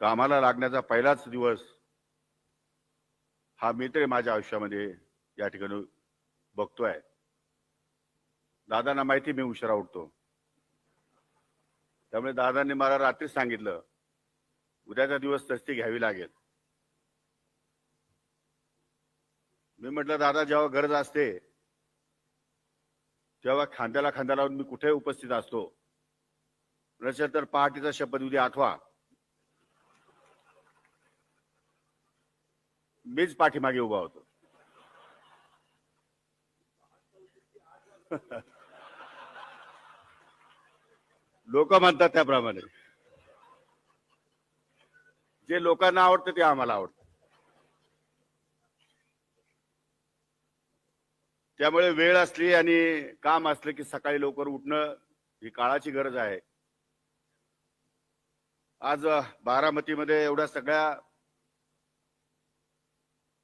कामाला लागण्याचा पहिलाच दिवस हा मी तरी माझ्या आयुष्यामध्ये या ठिकाणी बघतोय. दादांना माहिती मी उशिरा उठतो. त्यामुळे दादांनी मला रात्रीच सांगितलं उद्याचा दिवस तस्ती घ्यावी लागेल. मी म्हटलं दादा जेव्हा गरज असते तेव्हा खांद्याला खांद्या लावून मी कुठे उपस्थित असतो. नसेल तर पहाटेचा उद्या आठवा. मीच पाठीमागे उभा होतो. लोक म्हणतात त्याप्रमाणे. जे लोकांना आवडतं ते आम्हाला आवडतं. त्यामुळे वेळ असली आणि काम असलं की सकाळी लवकर उठणं ही काळाची गरज आहे. आज बारामतीमध्ये एवढ्या सगळ्या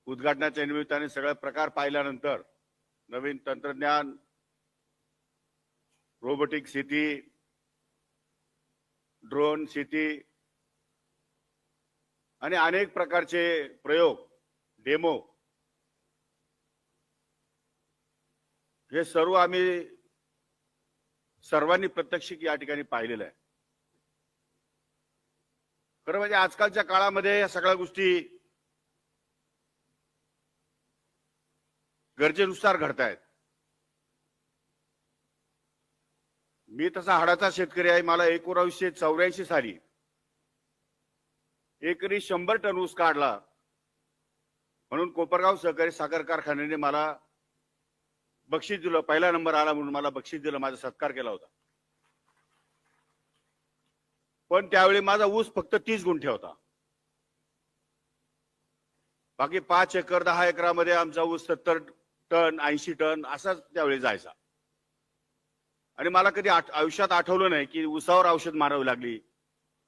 उद्घाटनाच्या निमित्ताने सगळे प्रकार पाहिल्यानंतर नवीन तंत्रज्ञान रोबोटिक शेती ड्रोन शेती आणि अनेक प्रकारचे प्रयोग डेमो हे सर्व आम्ही सर्वांनी प्रत्यक्ष या ठिकाणी पाहिलेलं आहे. खरं म्हणजे आजकालच्या काळामध्ये या सगळ्या गोष्टी गरजेनुसार घडतायत. मी तसा हाडाचा शेतकरी आहे. मला एकोणावीसशे चौऱ्याऐंशी साली एकरी शंभर टन ऊस काढला. म्हणून कोपरगाव सहकारी साखर कारखान्याने मला बक्षीस दिलं. पहिला नंबर आला म्हणून मला बक्षीस दिलं. माझा सत्कार केला होता. पण त्यावेळी माझा ऊस फक्त तीस गुंठे होता. बाकी पाच एकर दहा एकरामध्ये आमचा ऊस सत्तर टन ऐंशी टन असाच त्यावेळी जायचा. आणि मला कधी आयुष्यात आठवलं नाही की उसावर औषध मारावी लागली.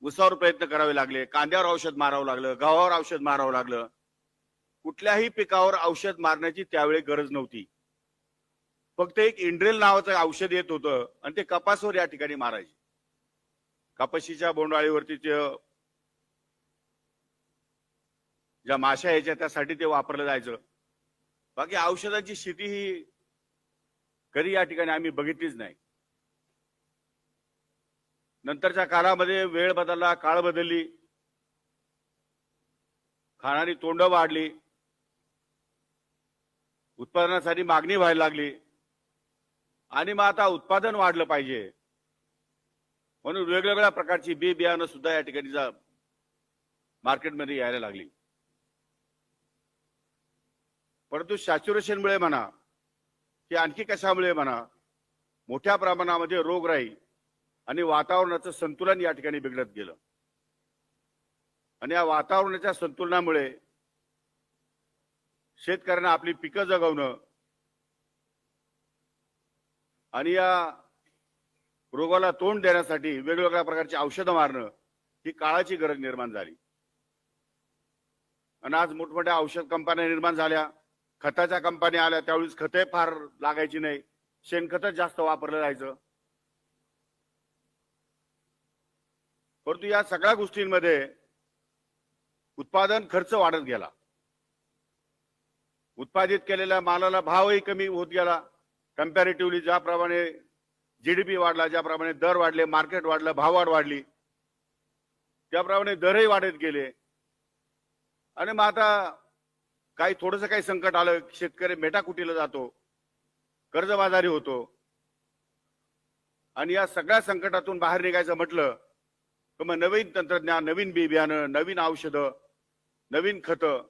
उसावर प्रयत्न करावे लागले. कांद्यावर औषध मारावं लागलं. गव्हावर औषध मारावं लागलं. कुठल्याही पिकावर औषध मारण्याची त्यावेळी गरज नव्हती. फक्त एक इंड्रेल नावाचं औषध येत होतं आणि ते कपासवर या ठिकाणी मारायचे. कपाशीच्या बोंडाळीवरती ते ज्या माशा यायच्या त्यासाठी ते वापरलं जायचं. बाकी औषधांची शेती ही कधी या ठिकाणी आम्ही बघितलीच नाही. नंतरच्या काळामध्ये वेळ बदलला काळ बदलली. खाणारी तोंड वाढली. उत्पादनासाठी मागणी व्हायला लागली. आणि मग आता उत्पादन वाढलं पाहिजे. म्हणून वेगवेगळ्या प्रकारची बी बियाणं सुद्धा या ठिकाणी मार्केटमध्ये यायला लागली. परंतु सॅच्युरेशनमुळे म्हणा की आणखी कशामुळे म्हणा मोठ्या प्रमाणामध्ये रोगराई आणि वातावरणाचं संतुलन या ठिकाणी बिघडत गेलं. आणि या वातावरणाच्या संतुलनामुळे शेतकऱ्यांना आपली पिकं जगवणं आणि या रोगाला तोंड देण्यासाठी वेगवेगळ्या प्रकारची औषधं मारणं ही काळाची गरज निर्माण झाली. आणि आज मोठमोठ्या औषध कंपन्या निर्माण झाल्या. खताच्या कंपन्या आल्या त्यावेळेस खते फार लागायची नाही. शेणखतच जास्त वापरलं जायचं. परंतु या सगळ्या गोष्टींमध्ये उत्पादन खर्च वाढत गेला. उत्पादित केलेल्या मालाला भावही कमी होत गेला. कम्पॅरेटिव्हली ज्याप्रमाणे जीडीपी वाढला ज्याप्रमाणे दर वाढले मार्केट वाढलं भाववाढ वाढली त्याप्रमाणे दरही वाढत गेले. आणि मग आता काही थोडस काही संकट आलं शेतकरी मेटाकुटीला जातो कर्जबाजारी होतो. आणि या सगळ्या संकटातून बाहेर निघायचं म्हटलं तर मग नवीन तंत्रज्ञान नवीन बी बियाणं नवीन औषधं नवीन खतं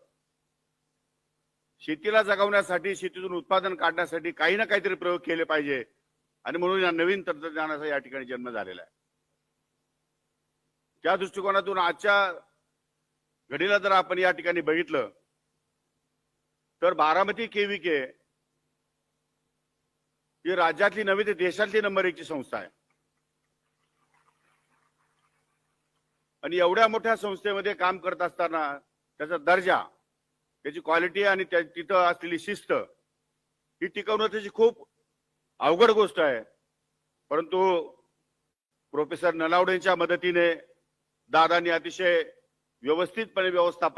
शेतीला जगवण्यासाठी शेतीतून उत्पादन काढण्यासाठी काही ना काहीतरी प्रयोग केले पाहिजे. आणि म्हणून या नवीन तंत्रज्ञानाचा या ठिकाणी जन्म झालेला आहे. त्या दृष्टिकोनातून आजच्या घडीला जर आपण या ठिकाणी बघितलं तर बारामती केविके ही राज्यातली नव्हे ते देशातली नंबर एकची संस्था आहे. आणि एवढ्या मोठ्या संस्थेमध्ये काम करत असताना त्याचा दर्जा त्याची क्वालिटी आणि त्या तिथं असलेली शिस्त ही टिकवणं त्याची खूप अवघड गोष्ट आहे. परंतु प्रोफेसर नलावडेंच्या मदतीने दादांनी अतिशय व्यवस्थितपणे व्यवस्थापन